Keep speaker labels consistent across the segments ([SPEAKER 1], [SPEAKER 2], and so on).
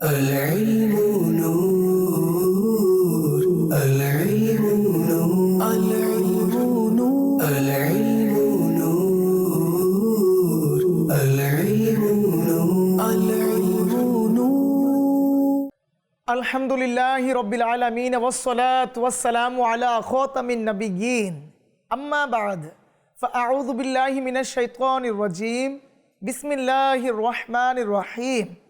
[SPEAKER 1] العلم نور العلم نور العلم نور. العلم نور العلم نور. العلم نور.
[SPEAKER 2] الحمد لله رب العالمين والصلاة والسلام على خاتم النبيين أما بعد فأعوذ بالله من الشيطان الرجيم بسم الله الرحمن الرحيم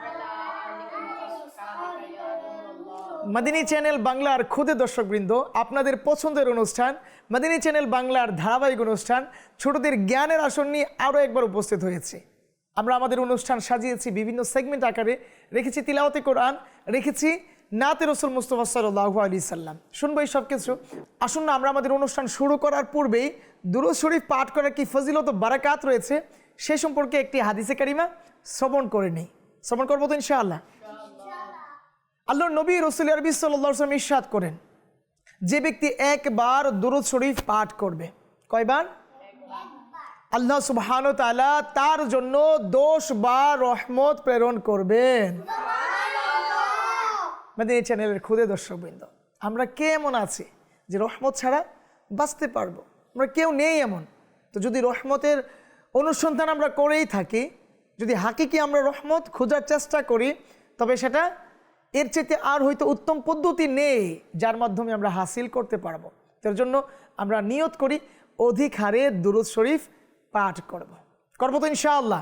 [SPEAKER 2] মাদিনী channel বাংলার খুদে দর্শকবৃন্দ, আপনাদের পছন্দের অনুষ্ঠান, মাদিনী চ্যানেল বাংলার ধারাবাহিক অনুষ্ঠান, ছোটদের জ্ঞানের আসন নিয়ে আরও একবার উপস্থিত হয়েছে। আমরা আমাদের অনুষ্ঠান সাজিয়েছি বিভিন্ন সেগমেন্ট আকারে, রেখেছি তিলাওয়াতে কোরআন, রেখেছি নাতে রসুল মুস্তফা সাল্লাহ আলী সাল্লাম। শুনব এই সব কিছু। আসুন না, আমরা আমাদের অনুষ্ঠান শুরু করার পূর্বেই দুরুদ শরীফ পাঠ করার কি ফজিলত বারাকাত রয়েছে, সে সম্পর্কে একটি হাদিসে কারিমা শ্রবণ করে নেই। শ্রবণ করব তো ইনশাআল্লাহ। আল্লাহ নবী রসুল আরবি সাল্লাম ইস্বাদ করেন যে ব্যক্তি একবার দুরুদ শরীফ পাঠ করবে। কয়বার? আল্লাহ সুবহান তাআলা তার জন্য দোষ বা রহমত প্রেরণ করবেন। মানে এই চ্যানেলের খুদে দর্শকবৃন্দ আমরা কে এমন আছি যে রহমত ছাড়া বাঁচতে পারব? আমরা কেউ নেই এমন। তো যদি রহমতের অনুসন্ধান আমরা করেই থাকি যদি হাকিকি আমরা রহমত খোঁজার চেষ্টা করি তবে সেটা এর চেয়ে আর হয়তো উত্তম পদ্ধতি নেই যার মাধ্যমে আমরা হাসিল করতে পারব। তার জন্য আমরা নিয়ত করি অধিক হারে দুরুদ শরীফ পাঠ করব। করব তো ইনশাআল্লাহ?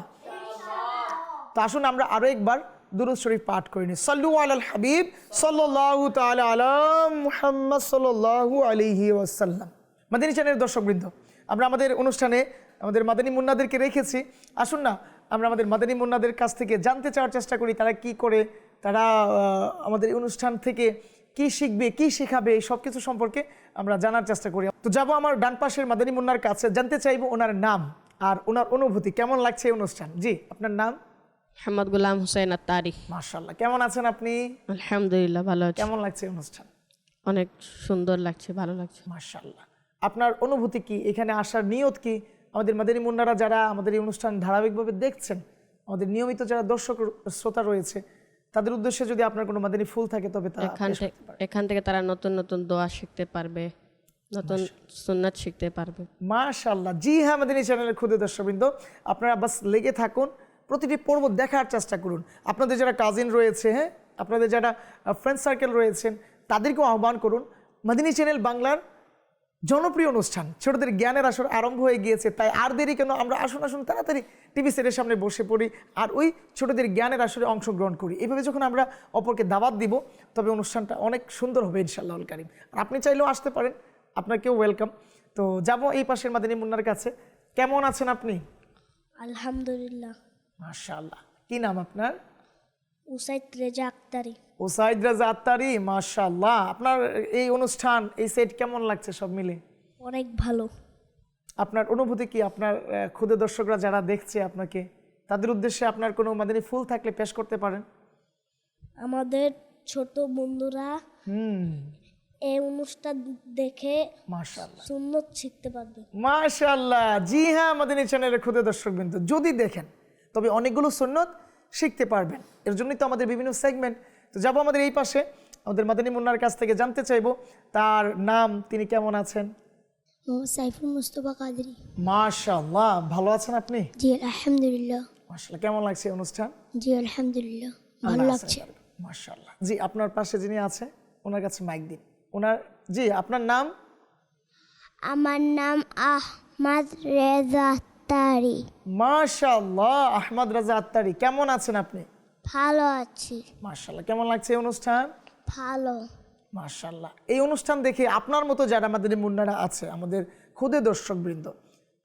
[SPEAKER 2] তো আসুন আমরা আরও একবার দুরুদ শরীফ পাঠ করে নিই সাল্লু আলাল হাবিব সাল্লাল্লাহু তাআলা আলা মুহাম্মদ সাল্লাল্লাহু আলাইহি ওয়াসাল্লাম। মাদানী চ্যানেলের দর্শকবৃন্দ আমরা আমাদের অনুষ্ঠানে আমাদের মাদানী মুন্নাদেরকে রেখেছি। আসুন না আমরা আমাদের মাদানী মুন্নাদের কাছ থেকে জানতে চাওয়ার চেষ্টা করি তারা কি করে তারা আমাদের অনুষ্ঠান থেকে কি শিখবে কি শেখাবে এই সব কিছু সম্পর্কে আমরা জানার চেষ্টা করি। তো যাব আমার ডান পাশের মাদানী মুন্নার কাছে জানতে চাইব ওনার নাম আর ওনার অনুভূতি কেমন লাগছে এই অনুষ্ঠান? জি আপনার নাম?
[SPEAKER 3] মোহাম্মদ গুলাম হুসাইন আত্তারি।
[SPEAKER 2] মার্শাল্লাহ কেমন আছেন আপনি?
[SPEAKER 3] আলহামদুলিল্লাহ ভালো আছি।
[SPEAKER 2] কেমন লাগছে অনুষ্ঠান?
[SPEAKER 3] অনেক সুন্দর লাগছে ভালো লাগছে।
[SPEAKER 2] মার্শাল্লাহ আপনার অনুভূতি কি? এখানে আসার নিয়ত কি? আমাদের মাদানী মুন্নারা যারা আমাদের এই অনুষ্ঠান ধারাবাহিকভাবে দেখছেন আমাদের নিয়মিত যারা দর্শক শ্রোতা রয়েছে তাদের উদ্দেশ্যে যদি আপনার কোনো মাদানী ফুল থাকে তবে তা
[SPEAKER 3] এখান থেকে এখান থেকে তারা নতুন নতুন দোয়া শিখতে পারবে নতুন সুন্নাত শিখতে পারবে।
[SPEAKER 2] মাশাল্লাহ জি হ্যাঁ এই চ্যানেলের ক্ষুদে দর্শকবৃন্দ আপনারা বাস লেগে থাকুন প্রতিটি পর্ব দেখার চেষ্টা করুন। আপনাদের যারা কাজিন রয়েছে হ্যাঁ আপনাদের যারা ফ্রেন্ড সার্কেল রয়েছেন তাদেরকেও আহ্বান করুন। মাদিনী চ্যানেল বাংলার জনপ্রিয় অনুষ্ঠান। ছোটদের জ্ঞানের আসর আরম্ভ হয়ে গিয়েছে তাই আর দেরি কেন? আমরা আসুন আসুন তাড়াতাড়ি টিভি সেটের সামনে বসে পড়ি আর ওই ছোটদের জ্ঞানের আসরে অংশগ্রহণ করি। এভাবে যখন আমরা অপরকে দাওয়াত দিব তবে অনুষ্ঠানটা অনেক সুন্দর হবে ইনশাল্লাহ কারিম। আর আপনি চাইলেও আসতে পারেন আপনাকেও ওয়েলকাম। তো যাব এই পাশের মাদিনী মুন্নার কাছে। কেমন আছেন আপনি?
[SPEAKER 4] আলহামদুলিল্লাহ।
[SPEAKER 2] মাশাআল্লাহ। কি নাম আপনার?
[SPEAKER 4] উসাইদ রেজা আক্তারি।
[SPEAKER 2] ওসাইদ রাজা আত্তারি মাশাআল্লাহ। আপনার এই অনুষ্ঠান এই সেট কেমন লাগছে সব মিলে?
[SPEAKER 4] অনেক ভালো।
[SPEAKER 2] আপনার অনুভূতি কি? আপনার ক্ষুদে দর্শকরা যারা দেখছে আপনাকে তাদের উদ্দেশ্যে আপনার কোনো মাদানী ফুল থাকলে পেশ করতে পারেন?
[SPEAKER 4] আমাদের ছোট বন্ধুরা
[SPEAKER 2] হুম।
[SPEAKER 4] এই অনুষ্ঠান দেখে
[SPEAKER 2] মাশাআল্লাহ।
[SPEAKER 4] সুন্নত শিখতে পারবে।
[SPEAKER 2] মাশাআল্লাহ। জি হ্যাঁ আমাদের এই চ্যানেলের ক্ষুদে দর্শক বিন্দু যদি দেখেন তবে অনেকগুলো সুন্নত শিখতে পারবেন। এর জন্যই তো আমাদের বিভিন্ন সেগমেন্ট তো যাব আমাদের এই পাশে। আমাদের মাদানী মুন্নার কাছ থেকে জানতে চাইব তার নাম তিনি কেমন আছেন?
[SPEAKER 4] ও সাইফুল মুস্তফা কাদরি।
[SPEAKER 2] মাশাআল্লাহ ভালো আছেন আপনি?
[SPEAKER 4] জি আলহামদুলিল্লাহ।
[SPEAKER 2] মাশাআল্লাহ কেমন লাগছে অনুষ্ঠান?
[SPEAKER 4] জি আলহামদুলিল্লাহ ভালো লাগছে।
[SPEAKER 2] মাশাআল্লাহ। জি আপনার পাশে যিনি আছে ওনার কাছে মাইক দিন। ওনার জি আপনার নাম?
[SPEAKER 4] আমার নাম আহমদ রেজা আক্তারি
[SPEAKER 2] মাশাআল্লাহ আহমদ রাজা আত্তারি। কেমন আছেন আপনি?
[SPEAKER 4] ভালো আছি।
[SPEAKER 2] মাশাআল্লাহ কেমন লাগছে এই অনুষ্ঠান?
[SPEAKER 4] ভালো।
[SPEAKER 2] মাশাল্লাহ এই অনুষ্ঠান দেখে আপনার মতো যারা আমাদের মুন্নারা আছে আমাদের খুদে দর্শকবৃন্দ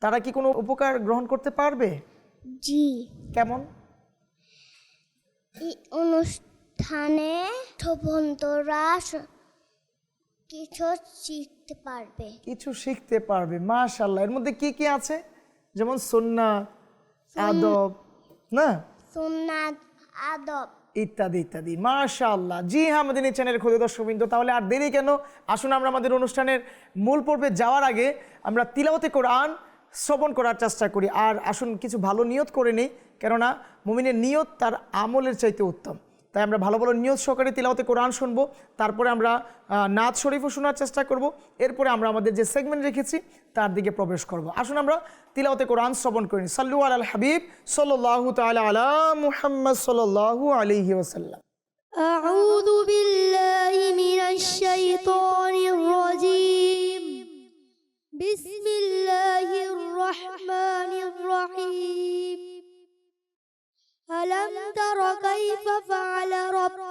[SPEAKER 2] তারা কি কোনো উপকার গ্রহণ করতে পারবে?
[SPEAKER 4] জি।
[SPEAKER 2] কেমন?
[SPEAKER 4] এই অনুষ্ঠানে বন্ধুরা কিছু শিখতে পারবে।
[SPEAKER 2] কিছু শিখতে পারবে মাশাল্লাহ এর মধ্যে কি কি আছে? যেমন সন্না আদব না?
[SPEAKER 4] সুন্নাত আদব।
[SPEAKER 2] ইত্যাদি ইত্যাদি। মাশাআল্লাহ। জি হ্যাঁ আমাদের এই চ্যানেলের ক্ষুদ্র দর্শকবৃন্দ, তাহলে আর দেরি কেন? আসুন আমরা আমাদের অনুষ্ঠানের মূল পর্বে যাওয়ার আগে আমরা তিলাওতে কোরআন শ্রবণ করার চেষ্টা করি। আর আসুন, কিছু ভালো নিয়ত করে নেই, কেননা মুমিনের নিয়ত তার আমলের চাইতে উত্তম। তাই আমরা ভালো ভালো নিয়ত সহকারে তিলাওতে কোরআন শুনবো তারপরে আমরা আহ, নাচ শরীফও শোনার চেষ্টা করব এরপরে আমরা আমাদের যে সেগমেন্ট রেখেছি তার দিকে প্রবেশ করব আসুন আমরা তিলাওতে কোরআন শ্রবণ করি সাল্লু আল হাবিব সাল্লাল্লাহু তাআলা আলা মুহাম্মদ সাল্লাল্লাহু আলাইহি ওয়াসাল্লাম
[SPEAKER 5] أعوذ بالله من الشيطان الرجيم بسم الله الرحمن الرحيم ألم تر كيف فعل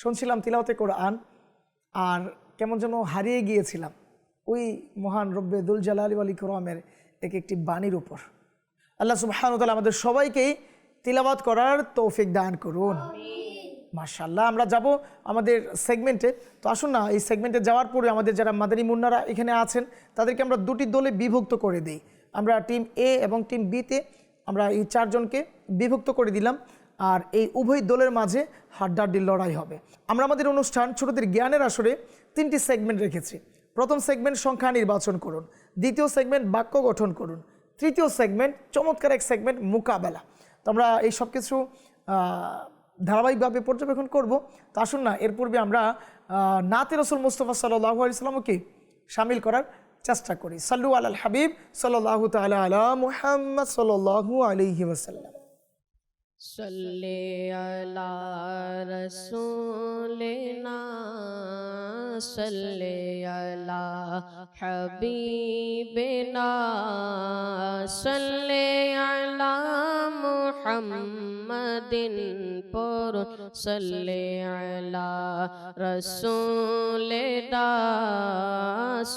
[SPEAKER 2] শুনছিলাম তিলাওতে কোরআন আর কেমন যেন হারিয়ে গিয়েছিলাম। ওই মহান রব্বে দুল জালালি আলী করমের এক একটি বাণীর উপর। আল্লাহ সুবাহানুতাল আমাদের সবাইকেই তিলাবাত করার তৌফিক দান করুন। মার্শাল্লাহ আমরা যাব আমাদের সেগমেন্টে। তো আসুন না এই সেগমেন্টে যাওয়ার পরে আমাদের যারা মাদারী মুন্নারা এখানে আছেন তাদেরকে আমরা দুটি দলে বিভক্ত করে দিই। আমরা টিম এ এবং টিম বিতে আমরা এই চারজনকে বিভক্ত করে দিলাম আর এই উভয় দলের মাঝে হাড্ডাড্ডির লড়াই হবে। আমরা আমাদের অনুষ্ঠান ছোটদের জ্ঞানের আসরে তিনটি সেগমেন্ট রেখেছি। প্রথম সেগমেন্ট সংখ্যা নির্বাচন করুন, দ্বিতীয় সেগমেন্ট বাক্য গঠন করুন, তৃতীয় সেগমেন্ট চমৎকার এক সেগমেন্ট মোকাবেলা। তো আমরা এই সব কিছু ধারাবাহিকভাবে পর্যবেক্ষণ করব। তা আসুন না, এর পূর্বে আমরা নাতে রসুল মুস্তফা সাল্লাহ আলিয়াল্লামকে সামিল করার চেষ্টা করি সাল্লু আল হাবিব সাল্লাহ তালা আলা মুহাম্মদ সাল্লাহু আলহি ওসাল্লাম
[SPEAKER 3] صلی علی رسولنا صلی علی حبیبنا صلی علی محمد দিন পর সল্লে আলা রসুলে দা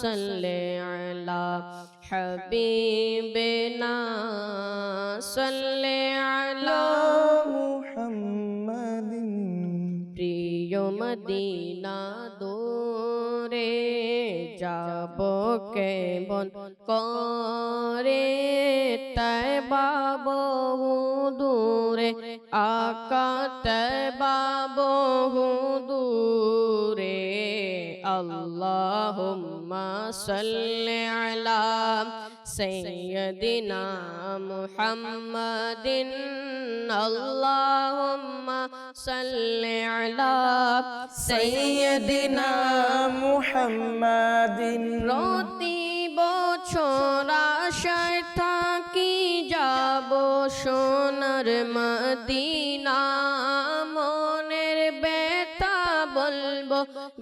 [SPEAKER 3] সল্লে আলা হাবিবেনা সল্লে আলা
[SPEAKER 2] মুহাম্মাদিন।
[SPEAKER 3] প্রিয় মদিনা দোরে যাব কেবল করে তাই বাবু দূরে আকা তাই বাবু দূরে আল্লাহুম্মা সাল্লি আলা سيدنا محمد اللهم صل على سيدنا
[SPEAKER 2] মুহাম্মাদিন
[SPEAKER 3] প্রতি বছর আশায় থাকি যাব সোনার মদিনা মনের বেতা বলব।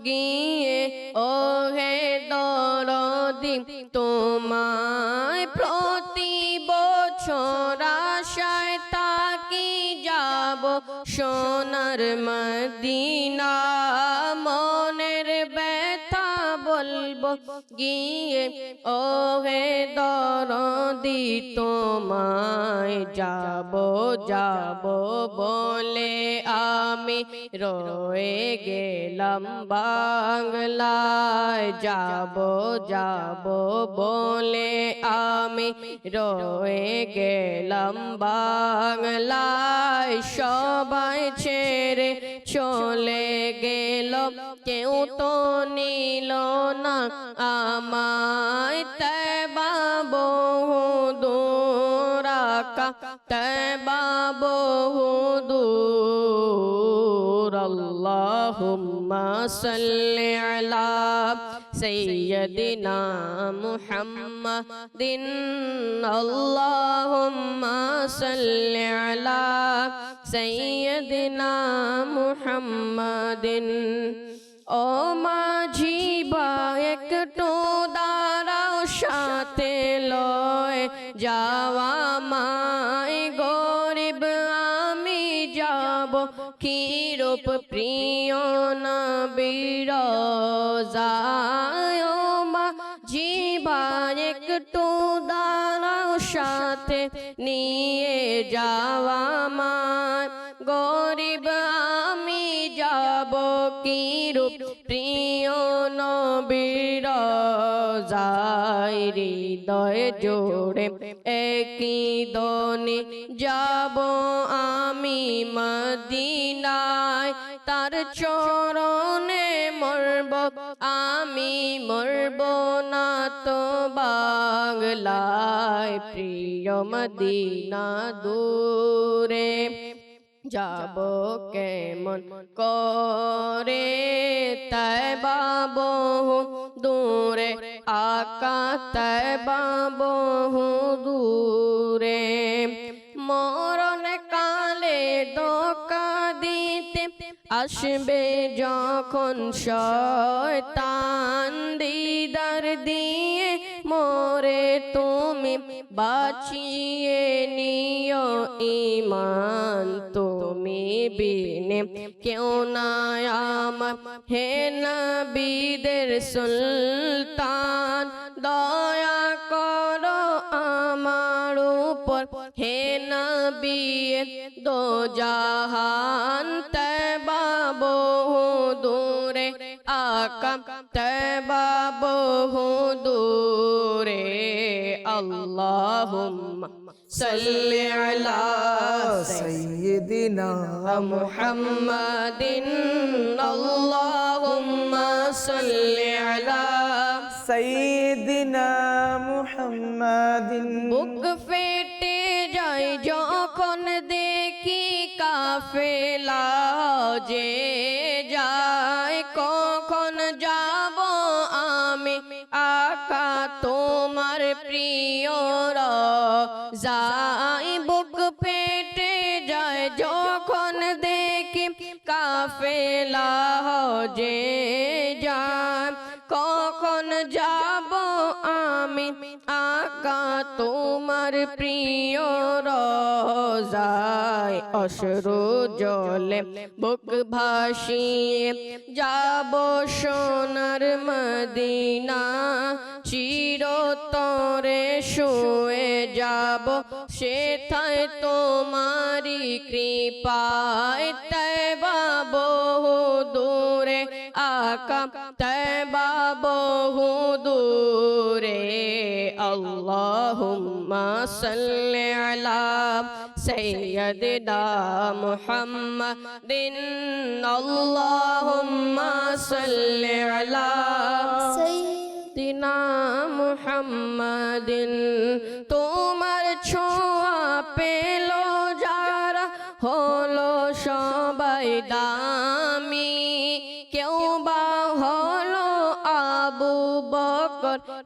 [SPEAKER 3] গিয়ে ও হে দরদি তোমায় গিয়ে ও হে দরদি, তোমায় যাব যাব বলে আমি রয়ে গেলাম বাংলায়। যাব যাব বলে আমি রয়ে গেলাম বাংলায়। সবাই ছেড়ে চলে গেল কেউ তো নিল না আমায় তাই বাবু দূরাকা তাই বাবু দূর আল্লাহ اللهم صل على سيدنا محمد اللهم صل على সৈয়দিনা মুহাম্মাদিন ও মাঝি বা একটু দাঁড়াও সাথে লয় যাওয়া মা গরিব আমি যাব কিরূপ প্রিয় না বীর ও মা জীবা একটু দাঁড়াও সাথে নিয়ে যাওয়া মা কিরূপ প্রিয় নবীর যাই হৃদয় জোড়ে। একই দনে যাব আমি মদিনায়। তার চরণে মরব, আমি মরব না তো বাংলায়। প্রিয় মদিনা দূরে যাব কেমন করে? তাই বাবু দূরে আকা তাই বাবু দূরে। মরণ কালে দোকা দিতে আসবে যখন শয়তান দিদার দিয়ে মোরে তুমি বাঁচিয়ে নিও ইমান তুমি বিনে কেউ না আমার। হে নবীদের সুলতান, দয়া করো আমার উপর। হে নবী দো জাহান তবা বহু দূরে আল্লাহুম্মা সাল্লি আলা
[SPEAKER 2] সাইয়্যিদিনা
[SPEAKER 3] মুহাম্মাদিন। আল্লাহুম্মা সাল্লি আলা
[SPEAKER 2] সাইয়্যিদিনা মুহাম্মাদিন।
[SPEAKER 3] বুক ফেটে যায় যখন দেখি কাফেলা যে কাফেলা যে তোমার প্রিয় রোজায় অশ্রু জলে বুক ভাসিয়ে যাব সোনার মদিনা। চির চিরতরে শুয়ে যাব, সেথায় তোমারি কৃপায়। তৈবা বহু দূরে আকা তৈবা বহু দূরে আল্লাহুম্মা সাল্লি আলা সাইয়্যিদিনা মুহাম্মাদিন। আল্লাহুম্মা সাল্লি আলা দিনা মুহাম্মাদিন। তোমার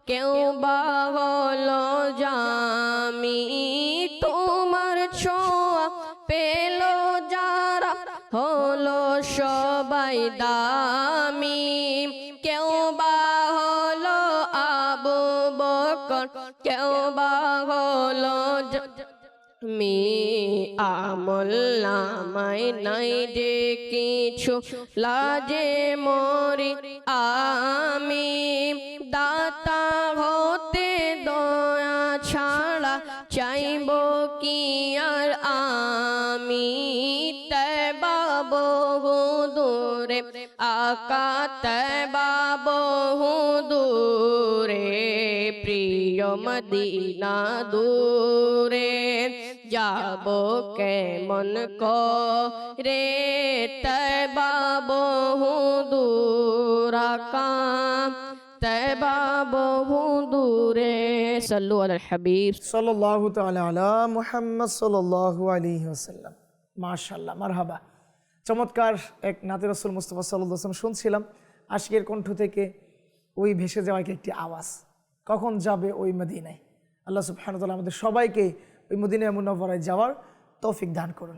[SPEAKER 3] কেউ বা হলো জামি, তোমার ছোঁয়া পেল যারা, হলো সবাই দামি। কেউ বা হলো আবু বকর, কেউ বা মি আমল নামাই নাই যে কিছু লাজে মরি। আমি দাতা হতে দয়া ছাড়া চাইব কি আর? আমি তবা বহু দূরে, আকা তবা বহু দূরে, প্রিয় মদিনা দূরে। যাব কেমন রে তবা বহু দূর আলাল হাবিব
[SPEAKER 2] সাল্লাল্লাহু তাআলা আলা মুহাম্মদ সাল্লাল্লাহু আলাইহি ওয়াসাল্লাম মাশাআল্লাহ মারহাবা চমৎকার এক নাতে রসুল মুস্তফা সাল্লাম শুনছিলাম। আশিকের কণ্ঠ থেকে ওই ভেসে যাওয়া কি একটি আওয়াজ। কখন যাবে ওই মদিনায়? আল্লাহ সুবহানাহু আমাদের সবাইকে ওই মদিনায় মুনব্বরায় যাওয়ার তৌফিক দান করুন।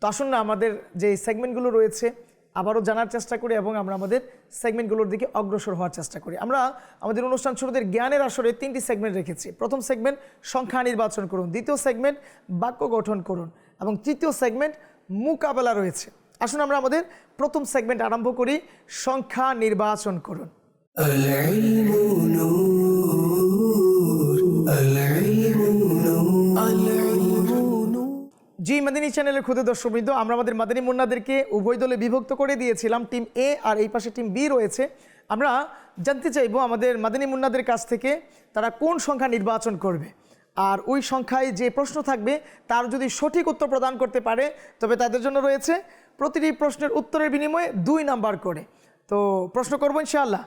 [SPEAKER 2] তো আসুন না আমাদের যে সেগমেন্টগুলো রয়েছে আবারও জানার চেষ্টা করি এবং আমরা আমাদের সেগমেন্টগুলোর দিকে অগ্রসর হওয়ার চেষ্টা করি। আমরা আমাদের অনুষ্ঠান শুরুদের জ্ঞানের আসরে তিনটি সেগমেন্ট রেখেছি। প্রথম সেগমেন্ট সংখ্যা নির্বাচন করুন। দ্বিতীয় সেগমেন্ট বাক্য গঠন করুন। এবং তৃতীয় সেগমেন্ট মোকাবেলা রয়েছে। আসুন আমরা আমাদের প্রথম সেগমেন্ট আরম্ভ করি সংখ্যা নির্বাচন করুন। জি, মাদিনী চ্যানেলের ক্ষুদে দর্শকবৃন্দ, আমরা আমাদের মাদিনী মুন্নাদেরকে উভয় দলে বিভক্ত করে দিয়েছিলাম। টিম এ আর এই পাশে টিম বি রয়েছে। আমরা জানতে চাইব আমাদের মাদিনী মুন্নাদের কাছ থেকে তারা কোন সংখ্যা নির্বাচন করবে। আর ওই সংখ্যায় যে প্রশ্ন থাকবে, তার যদি সঠিক উত্তর প্রদান করতে পারে, তবে তাদের জন্য রয়েছে প্রতিটি প্রশ্নের উত্তরের বিনিময়ে দুই নাম্বার করে। তো প্রশ্ন করব ইনশাআল্লাহ।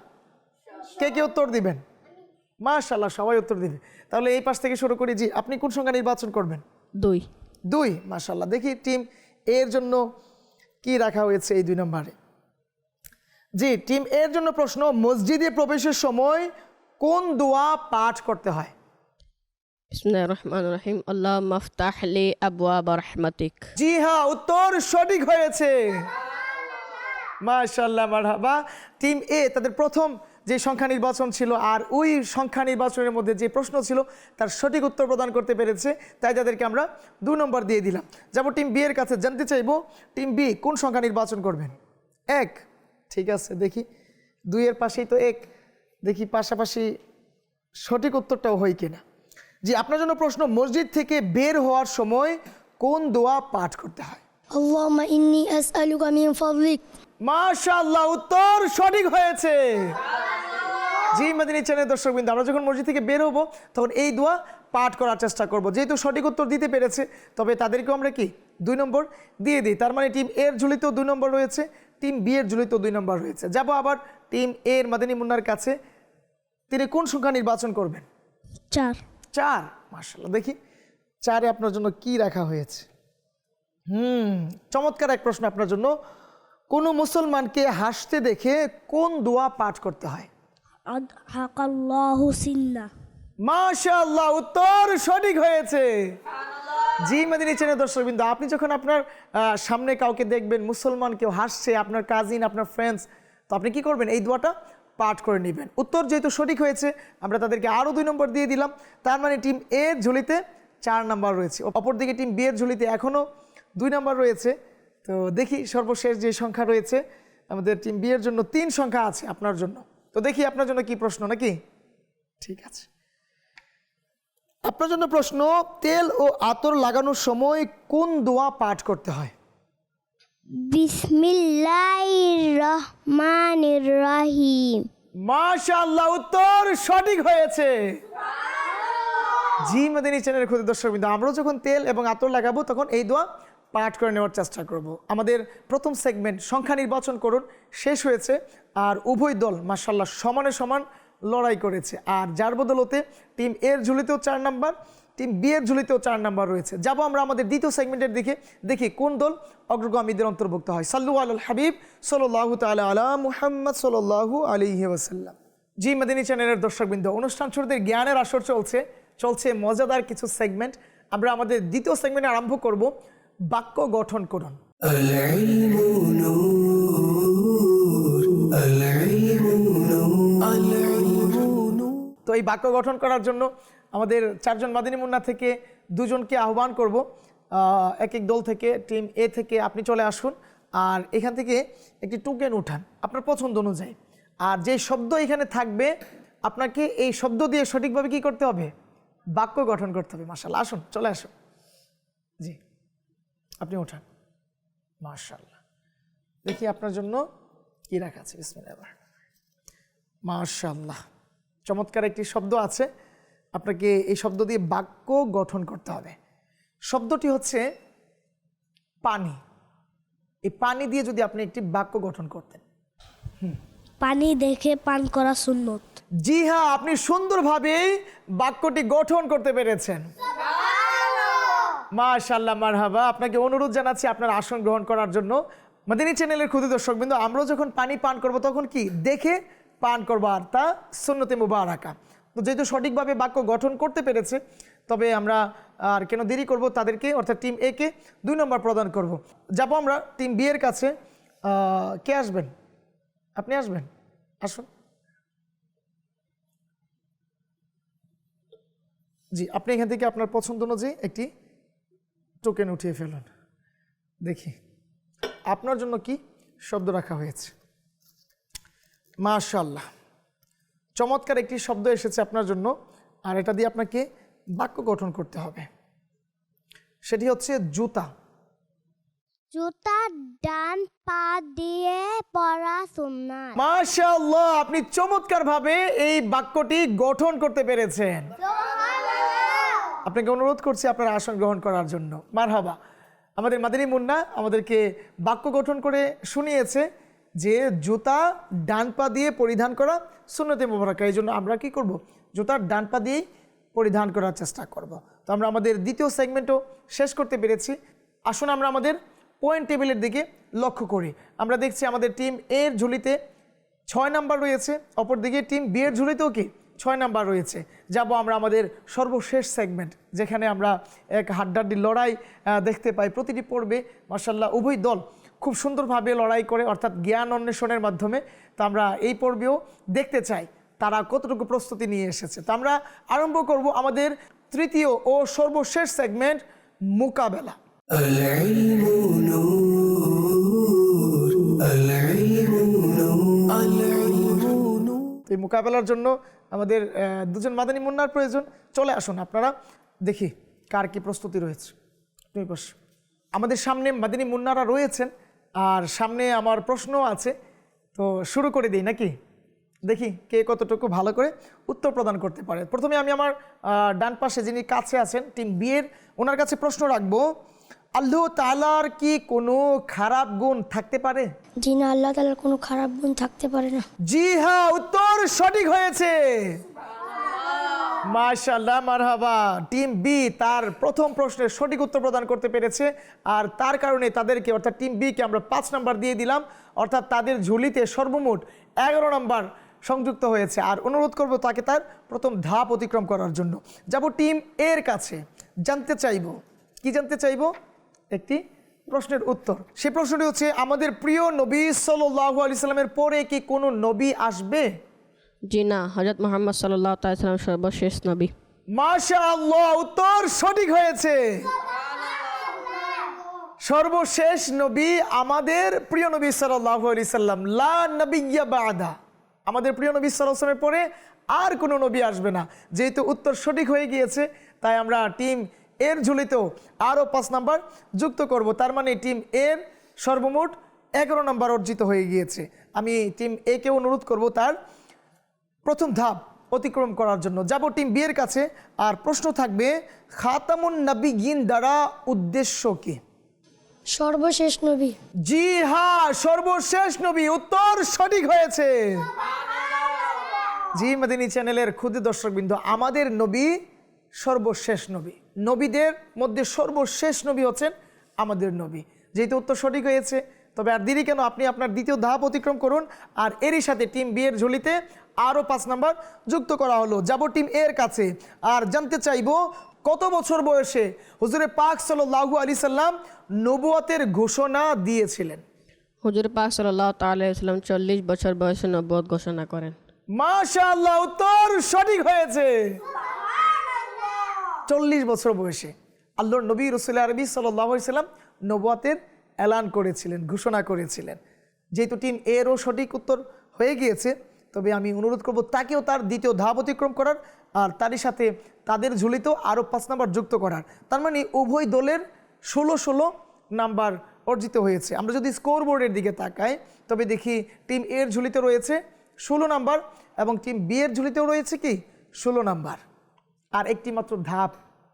[SPEAKER 2] কে কে উত্তর দিবেন? মাশাল্লাহ সবাই উত্তর দিবে। তাহলে এই পাশ থেকে শুরু করি। জি, আপনি কোন সংখ্যা নির্বাচন করবেন?
[SPEAKER 3] দুই।
[SPEAKER 2] দুই মাশাল্লাহ দেখি টিম এর জন্য কি রাখা হয়েছে এই দুই নম্বরে। জি টিম এর জন্য প্রশ্ন মসজিদে প্রবেশের সময় কোন দোয়া পাঠ করতে হয়?
[SPEAKER 3] রহিম। আল্লাহ রহমাতিক।
[SPEAKER 2] জি হ্যাঁ উত্তর সঠিক হয়েছে। মাশাল্লাহ মারহাবা। টিম এ তাদের প্রথম যে সংখ্যা নির্বাচন ছিল আর ওই সংখ্যা নির্বাচনের মধ্যে যে প্রশ্ন ছিল তার সঠিক উত্তর প্রদান করতে পেরেছে। তাই তাদেরকে আমরা দু নম্বর দিয়ে দিলাম। যেমন টিম বি এর কাছে। জানতে চাইব টিম বি কোন সংখ্যা নির্বাচন করবেন? এক। ঠিক আছে দেখি। দুইয়ের পাশেই তো এক। দেখি পাশাপাশি সঠিক উত্তরটাও হয় কিনা। যে আপনার জন্য প্রশ্ন মসজিদ থেকে বের হওয়ার সময় কোন দোয়া পাঠ করতে হয়? মাশাল্লাহ উত্তর সঠিক হয়েছে। জি মাদিনী চ্যানেল দর্শকবৃন্দ আমরা যখন মসজিদ থেকে বের হব তখন এই দোয়া পাঠ করার চেষ্টা করব। যেহেতু সঠিক উত্তর দিতে পেরেছে তবে তাদেরকেও আমরা কি দুই নম্বর দিয়ে দিই। তার মানে টিম এর ঝুলিতেও দুই নম্বর রয়েছে টিম বি এর ঝুলিতেও দুই নম্বর রয়েছে। যাব আবার টিম এ এর মাদিনী মুন্নার কাছে। তিনি কোন সংখ্যা নির্বাচন করবেন?
[SPEAKER 5] চার।
[SPEAKER 2] চার? মার্শাল্লাহ দেখি। চারে আপনার জন্য কি রাখা হয়েছে? হুম চমৎকার এক প্রশ্ন আপনার জন্য। কোনো মুসলমানকে হাসতে দেখে কোন দোয়া পাঠ করতে হয়? মাশাআল্লাহ, উত্তর সঠিক হয়েছে। জি, মাদিনী চ্যানেল দর্শকবৃন্দ, আপনি যখন আপনার সামনে কাউকে দেখবেন, মুসলমান কেউ হাসছে, আপনার কাজিন আপনার ফ্রেন্ডস তো আপনি কি করবেন? এই দোয়াটা পাঠ করে নেবেন। উত্তর যেহেতু সঠিক হয়েছে, আমরা তাদেরকে আরও দুই নম্বর দিয়ে দিলাম। তার মানে টিম এ ঝুলিতে চার নাম্বার রয়েছে। অপরদিকে টিম বি এর ঝুলিতে এখনও দুই নাম্বার রয়েছে। তো দেখি সর্বশেষ যে সংখ্যা রয়েছে, আমাদের টিম বি এর জন্য তিন সংখ্যা আছে আপনার জন্য। তো দেখি আপনার জন্য কি প্রশ্ন নাকি? ঠিক আছে। আপনার জন্য প্রশ্ন তেল ও আতর লাগানোর সময় কোন দোয়া পাঠ করতে হয়?
[SPEAKER 4] বিসমিল্লাহির রহমানির রহিম।
[SPEAKER 2] মাশাআল্লাহ উত্তর সঠিক হয়েছে। জি মাদিনী চ্যানেলের ক্ষুদ্র দর্শক বিন্দু আমরাও যখন তেল এবং আতর লাগাবো তখন এই দোয়া পাঠ করে নেওয়ার চেষ্টা করব। আমাদের প্রথম সেগমেন্ট সংখ্যা নির্বাচন করুন। শেষ হয়েছে আর উভয় দল মাসাল্লাহ সমানে সমান লড়াই করেছে। আর যার বদলতে টিম এর ঝুলিতেও চার নাম্বার টিম বি এর ঝুলিতেও চার নাম্বার রয়েছে। যাব আমরা আমাদের দ্বিতীয় সেগমেন্টের দিকে, দেখি কোন দল অগ্রগামীদের অন্তর্ভুক্ত হয়। সাল্লু আল হাবিব সাল্লাহ তালা আলা মুহাম্মদ সাল্লাহু আলিহি ওয়াসাল্লাম। জি মাদিনী চ্যানেলের দর্শকবৃন্দ, অনুষ্ঠান শুরুতে জ্ঞানের আসর চলছে চলছে মজাদার কিছু সেগমেন্ট আমরা আমাদের দ্বিতীয় সেগমেন্ট আরম্ভ করব, বাক্য গঠন করুন। তো এই বাক্য গঠন করার জন্য আমাদের চারজন মাদিনী মুন্না থেকে দুজনকে আহ্বান করব। এক এক দল থেকে টিম এ থেকে আপনি চলে আসুন আর এখান থেকে একটি টুকেন উঠান, আপনার পছন্দ অনুযায়ী। আর যে শব্দ এখানে থাকবে, আপনাকে এই শব্দ দিয়ে সঠিকভাবে কি করতে হবে? বাক্য গঠন করতে হবে মার্শাল আসুন, চলে আসুন। জি, আপনি উঠান মাশাল্লাহ দেখি আপনার জন্য কি রাখা আছে? বিসমিল্লাহ মাশাল্লাহ চমৎকার একটি শব্দ আছে। আপনাকে এই শব্দ দিয়ে বাক্য গঠন করতে হবে। শব্দটি হচ্ছে পানি। এই পানি দিয়ে যদি আপনি একটি বাক্য গঠন করতেন।
[SPEAKER 5] পানি দেখে পান করা সুন্নত।
[SPEAKER 2] জি হ্যাঁ আপনি সুন্দরভাবে বাক্যটি গঠন করতে পেরেছেন। মাশাল্লাহ মারহাবা। আপনাকে অনুরোধ জানাচ্ছি আপনার আসন গ্রহণ করার জন্য। মাদিনী চ্যানেলের ক্ষুদে দর্শক বিন্দু আমরাও যখন পানি পান করব, তখন কি? দেখে পান করব আর তা সুন্নতে মুবারাকা। তো যেহেতু সঠিকভাবে বাক্য গঠন করতে পেরেছে, তবে আমরা আর কেন দেরি করব তাদেরকে, অর্থাৎ টিম এ কে দুই নম্বর প্রদান করব। যাব আমরা টিম বি এর কাছে। কে আসবেন? আপনি আসবেন? আসুন। জি, আপনি এখান থেকে আপনার পছন্দ অনুযায়ী একটি টোকেন উঠিয়ে ফেলুন। দেখি। আপনার জন্য কি শব্দ রাখা হয়েছে? মাশাল্লাহ চমৎকার একটি শব্দ এসেছে আপনার জন্য আর এটা দিয়ে আপনাকে বাক্য গঠন করতে হবে। সেটি হচ্ছে জুতা।
[SPEAKER 4] জুতা ডান পা দিয়ে পরা সুন্নাত।
[SPEAKER 2] মাশাল্লাহ আপনি চমৎকার ভাবে এই বাক্যটি গঠন করতে পেরেছেন। আপনাকে অনুরোধ করছি আপনার আসন গ্রহণ করার জন্য। মারহাবা। আমাদের মাদিনী মুন্না আমাদেরকে বাক্য গঠন করে শুনিয়েছে যে জুতা ডান পা দিয়ে পরিধান করা শূন্যতে মোবারকা, এই জন্য আমরা কি করব? জুতার ডান পা দিয়েই পরিধান করার চেষ্টা করব। তো আমরা আমাদের দ্বিতীয় সেগমেন্টও শেষ করতে পেরেছি। আসুন আমরা আমাদের পয়েন্ট টেবিলের দিকে লক্ষ্য করি। আমরা দেখছি আমাদের টিম এর ঝুলিতে ছয় নাম্বার রয়েছে, অপরদিকে টিম বি এর ঝুলিতেও কি? ছয় নাম্বার রয়েছে। যাব আমরা আমাদের সর্বশেষ সেগমেন্ট যেখানে আমরা এক হাড্ডাড্ডি লড়াই দেখতে পাই। প্রতিটি পর্বে মার্শাল্লাহ উভয় দল খুব সুন্দরভাবে লড়াই করে, অর্থাৎ জ্ঞান অন্বেষণের মাধ্যমে তো আমরা এই পর্বেও দেখতে চাই তারা কতটুকু প্রস্তুতি নিয়ে এসেছে। তো আমরা আরম্ভ করব আমাদের তৃতীয় ও সর্বশেষ সেগমেন্ট মোকাবেলা। তো এই মোকাবেলার জন্য আমাদের দুজন মাদানী মুন্নার প্রয়োজন। চলে আসুন আপনারা, দেখি কার কি প্রস্তুতি রয়েছে। তুমি বস আমাদের সামনে মাদানী মুন্নারা রয়েছেন, আর সামনে আমার প্রশ্নও আছে, তো শুরু করে দিই নাকি? দেখি কে কতটুকু ভালো করে উত্তর প্রদান করতে পারে। প্রথমে আমি আমার ডান পাশে যিনি কাছে আছেন, টিম বিয়ের ওনার কাছে প্রশ্ন রাখব। আল্লাহ তালার কি কোনো খারাপ গুণ থাকতে পারে?
[SPEAKER 5] জি না আল্লাহ তালার কোনো খারাপ গুণ থাকতে পারে না।
[SPEAKER 2] জি হ্যাঁ উত্তর সঠিক হয়েছে। মাশাল্লাহ মারহাবা। টিম বি তার প্রথম প্রশ্নের সঠিক উত্তর প্রদান করতে পেরেছে। আর তার কারণে তাদেরকে, অর্থাৎ টিম বিকে আমরা পাঁচ নাম্বার দিয়ে দিলাম। অর্থাৎ তাদের ঝুলিতে সর্বমোট এগারো নাম্বার সংযুক্ত হয়েছে। আর অনুরোধ করব তাকে তার প্রথম ধাপ অতিক্রম করার জন্য। যাব টিম এর কাছে। জানতে চাইব। কি জানতে চাইব? একটি প্রশ্নের উত্তর। সে প্রশ্নটি হচ্ছে আমাদের প্রিয় নবী সাল্লাল্লাহু আলি সাল্লামের পরে কি কোনো নবী আসবে?
[SPEAKER 3] জি না হজরত মোহাম্মদ সাল্লাহ তাল্লাম সর্বশেষ নবী।
[SPEAKER 2] মাশা আল্লাহ উত্তর সঠিক হয়েছে। সর্বশেষ নবী আমাদের প্রিয় নবী সাল্লাল্লাহু আলাইহি সাল্লাম লা নবিয়্যা বাদা। আমাদের প্রিয় নবী সাল্লামের পরে আর কোনো নবী আসবে না। যেহেতু উত্তর সঠিক হয়ে গিয়েছে তাই আমরা টিম এর ঝুলিতেও আরও পাঁচ নাম্বার যুক্ত করব। তার মানে টিম এর সর্বমোট এগারো নাম্বার অর্জিত হয়ে গিয়েছে। আমি টিম এ কে অনুরোধ করব তার প্রথম ধাপ অতিক্রম করার জন্য। যাব টিম বিয়ের কাছে। আর প্রশ্ন থাকবে খাতামুন নবী গিন দ্বারা উদ্দেশ্য কি?
[SPEAKER 5] সর্বশেষ নবী।
[SPEAKER 2] জি হ্যাঁ সর্বশেষ নবী। উত্তর সঠিক হয়েছে। জি মাদিনী চ্যানেলের ক্ষুদ্র দর্শকবৃন্দ আমাদের নবী সর্বশেষ নবী। নবীদের মধ্যে সর্বশেষ নবী হচ্ছেন আমাদের নবী। যেহেতু উত্তর সঠিক হয়েছে তবে আর দেরি কেন? আপনি আপনার দ্বিতীয় ধাপ অতিক্রম করুন আর এরই সাথে টিম বি এর ঝুলিতে আরও পাঁচ নাম্বার যুক্ত করা হলো। যাব টিম এর কাছে আর জানতে চাইব কত বছর বয়সে হুজুরে পাক সাল্লাহু আলি সাল্লাম নবুয়াতের ঘোষণা দিয়েছিলেন?
[SPEAKER 3] হুজুর পাক সাল্লাহ তাল্লাম চল্লিশ বছর বয়সে নব্বত ঘোষণা করেন।
[SPEAKER 2] মাশাআল্লাহ উত্তর সঠিক হয়েছে। চল্লিশ বছর বয়সে আল্লাহর নবী রসুল আরবি সাল্লাম নবাতের এলান করেছিলেন, ঘোষণা করেছিলেন। যেহেতু টিম এরও সঠিক উত্তর হয়ে গিয়েছে, তবে আমি অনুরোধ করব তাকেও তার দ্বিতীয় ধাপ অতিক্রম করার আর তারই সাথে তাদের ঝুলিতেও আরও পাঁচ নাম্বার যুক্ত করার। তার মানে উভয় দলের ষোলো ষোলো নাম্বার অর্জিত হয়েছে। আমরা যদি স্কোর বোর্ডের দিকে তাকাই, তবে দেখি টিম এর ঝুলিতে রয়েছে ষোলো নাম্বার এবং টিম বি এর ঝুলিতেও রয়েছে কি? ষোলো নাম্বার। আর একটি মাত্র ধাপ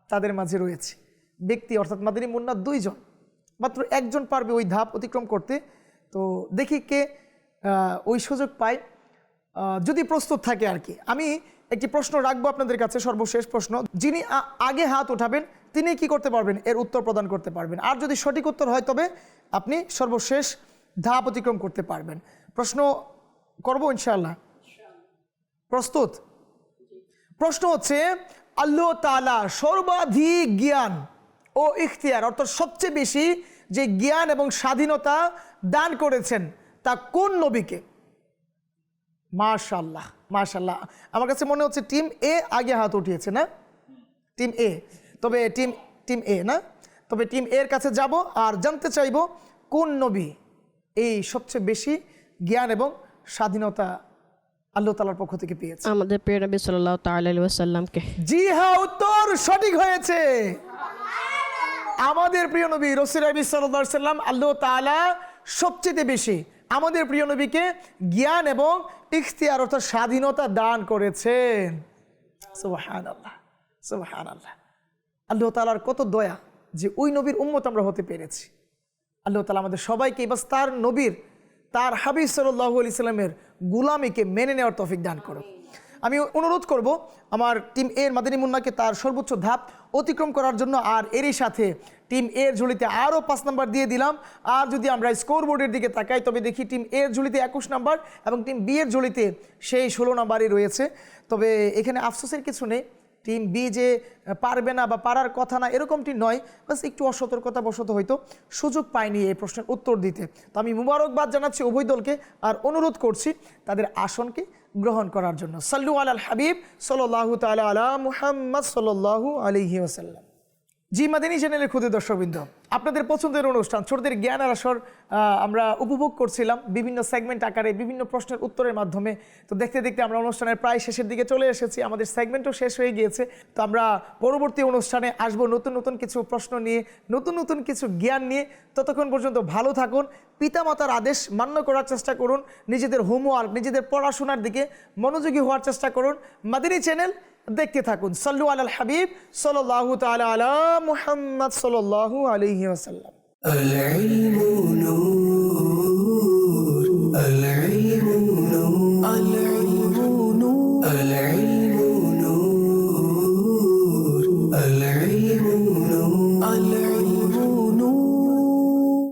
[SPEAKER 2] তাদের মাঝে রয়েছে। ব্যক্তি অর্থাৎ মাদিনী মুন্না দুইজন, মাত্র একজন পারবে ওই ধাপ অতিক্রম করতে। তো দেখি কে ওই সুযোগ পায়। যদি প্রস্তুত থাকে আর কি। আমি একটি প্রশ্ন রাখব আপনাদের কাছে, সর্বশেষ প্রশ্ন। যিনি আগে হাত ওঠাবেন, তিনি কি করতে পারবেন? এর উত্তর প্রদান করতে পারবেন। আর যদি সঠিক উত্তর হয়, তবে আপনি সর্বশেষ ধাপ অতিক্রম করতে পারবেন। প্রশ্ন করব ইনশাল্লাহ প্রস্তুত? প্রশ্ন হচ্ছে আল্লাহ তালা সর্বাধিক জ্ঞান ও ইখতিয়ার, অর্থাৎ সবচেয়ে বেশি যে জ্ঞান এবং স্বাধীনতা দান করেছেন তা কোন নবীকে? মাশাল্লাহ মাশাল্লাহ আমার কাছে মনে হচ্ছে টিম এ আগে হাত উঠিয়েছে, না? Team A. তবে টিম টিম এ, না? তবে টিম এর কাছে যাব আর জানতে চাইব কোন নবী এই সবচেয়ে বেশি জ্ঞান এবং স্বাধীনতা আল্লাহ তালার পক্ষ থেকে পেয়েছে।
[SPEAKER 3] আমাদের প্রিয় নবী সাল্লাহ তাল্লামকে
[SPEAKER 2] জি হ্যাঁ উত্তর সঠিক হয়েছে। আমাদের প্রিয় নবী রসির আবি সাল্লাম আল্লাহ তাআলা সবচেয়ে বেশি আমাদের প্রিয় নবীকে জ্ঞান এবং ইখতিয়ার অর্থাৎ স্বাধীনতা দান করেছেন। সুবহান আল্লাহ সুবহান আল্লাহ আল্লাহ তালার কত দয়া যে ওই নবীর উম্মত আমরা হতে পেরেছি। আল্লাহ তালা আমাদের সবাইকে বাস তার নবীর তার হাবিজ সাল্লাহ আলি সাল্লামের গুলামিকে মেনে নেওয়ার তফিক দান করো আমি অনুরোধ করব, আমার টিম এর মাদানী মুন্নাকে তার সর্বোচ্চ ধাপ অতিক্রম করার জন্য, আর এরই সাথে টিম এর ঝুলিতে আরও পাঁচ নাম্বার দিয়ে দিলাম। আর যদি আমরা স্কোর বোর্ডের দিকে তাকাই, তবে দেখি টিম এর ঝুলিতে একুশ নাম্বার এবং টিম বি এর ঝুলিতে সেই ষোলো নাম্বারই রয়েছে। তবে এখানে আফসোসের কিছু নেই টিম বি যে পারবে না বা পারার কথা না, এরকমটি নয়। বাস একটু অসতর্কতাবশত হয়তো সুযোগ পায়নি এই প্রশ্নের উত্তর দিতে। তো আমি মুবারকবাদ জানাচ্ছি উভয় দলকে আর অনুরোধ করছি তাদের আসনকে গ্রহণ করার জন্য। সাল্লু আল হাবিব সাল্লাহ তালা আলা মুহাম্মদ সাল্লাহ আলহি ওসাল্লাম জি, মাদিনী চ্যানেলের ক্ষুদে দর্শকবৃন্দ, আপনাদের পছন্দের অনুষ্ঠান, ছোটদের জ্ঞান আর আসর আমরা উপভোগ করছিলাম বিভিন্ন সেগমেন্ট আকারে, বিভিন্ন প্রশ্নের উত্তরের মাধ্যমে। তো দেখতে দেখতে আমরা অনুষ্ঠানের প্রায় শেষের দিকে চলে এসেছি, আমাদের সেগমেন্টও শেষ হয়ে গিয়েছে। তো আমরা পরবর্তী অনুষ্ঠানে আসব নতুন নতুন কিছু প্রশ্ন নিয়ে, নতুন নতুন কিছু জ্ঞান নিয়ে। ততক্ষণ পর্যন্ত ভালো থাকুন, পিতামাতার আদেশ মান্য করার চেষ্টা করুন, নিজেদের হোমওয়ার্ক নিজেদের পড়াশোনার দিকে মনোযোগী হওয়ার চেষ্টা করুন। মাদিনী চ্যানেল দেখতে থাকুন সাল্লু আল হাবিব সাল্লাল্লাহু তাআলা আলা মুহাম্মদ সাল্লাল্লাহু আলাইহি ওয়াসাল্লাম
[SPEAKER 1] العلم نور العلم نور العلم نور العلم نور العلم